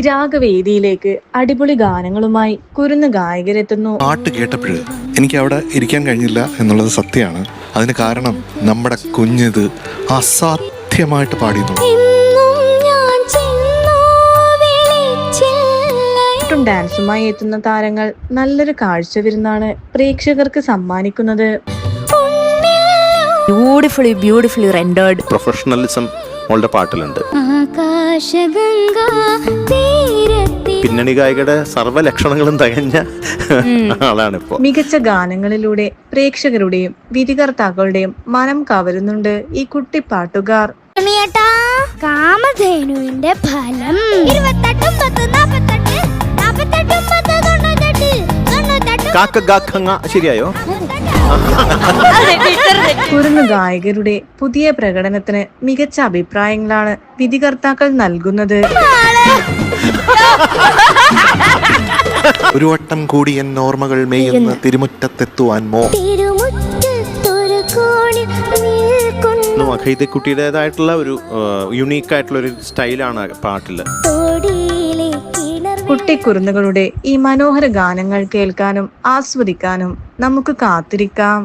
രാഗവേദിയിലേക്ക് അടിപൊളി ഗാനങ്ങളുമായി കുരുന്ന് ഗായകരെത്തുന്നു. പാട്ട് കേട്ടപ്പോൾ എനിക്ക് അവിടെ ഇരിക്കാൻ കഴിഞ്ഞില്ല എന്നുള്ളത് സത്യമാണ്. അതിന് കാരണം നമ്മുടെ കുഞ്ഞിത് അസാധ്യമായിട്ട് പാടിയിരുന്നു. ഡാൻസുമായി എത്തുന്ന താരങ്ങൾ നല്ലൊരു കാഴ്ച വിരുന്നാണ് പ്രേക്ഷകർക്ക് സമ്മാനിക്കുന്നത്. ബ്യൂട്ടിഫുള്ളി ബ്യൂട്ടിഫുള്ളി റെൻഡേർഡ് പ്രൊഫഷണലിസം മോളുടെ പാട്ടിലുണ്ട്. പിന്നണി ഗായികയുടെ സർവലക്ഷണങ്ങളും തികഞ്ഞ ആളാണ് ഇപ്പോ മികച്ച ഗാനങ്ങളിലൂടെ പ്രേക്ഷകരുടെയും വിധികർത്താക്കളുടെയും മനം കവരുന്നുണ്ട് ഈ കുട്ടി പാട്ടുകാർ. രമിയേട്ടാ, കാമധേനുവിന്റെ ഫലം. ശരിയായോ? കുരുന്ന് ഗായകരുടെ പുതിയ പ്രകടനത്തിന് മികച്ച അഭിപ്രായങ്ങളാണ് വിധികർത്താക്കൾ നൽകുന്നത്. ഒരു വട്ടം കൂടി എൻ ഓർമ്മകൾ മെയ്യുന്ന തിരുമുറ്റത്തെത്തുവാൻ മോ. മഖൈതക്കുട്ടിയുടേതായിട്ടുള്ള ഒരു യുണീക്ക് ആയിട്ടുള്ള ഒരു സ്റ്റൈലാണ് കിണർ കുട്ടിക്കുരുന്നുകളുടെ ഈ മനോഹര ഗാനങ്ങൾ കേൾക്കാനും ആസ്വദിക്കാനും നമുക്ക് കാത്തിരിക്കാം.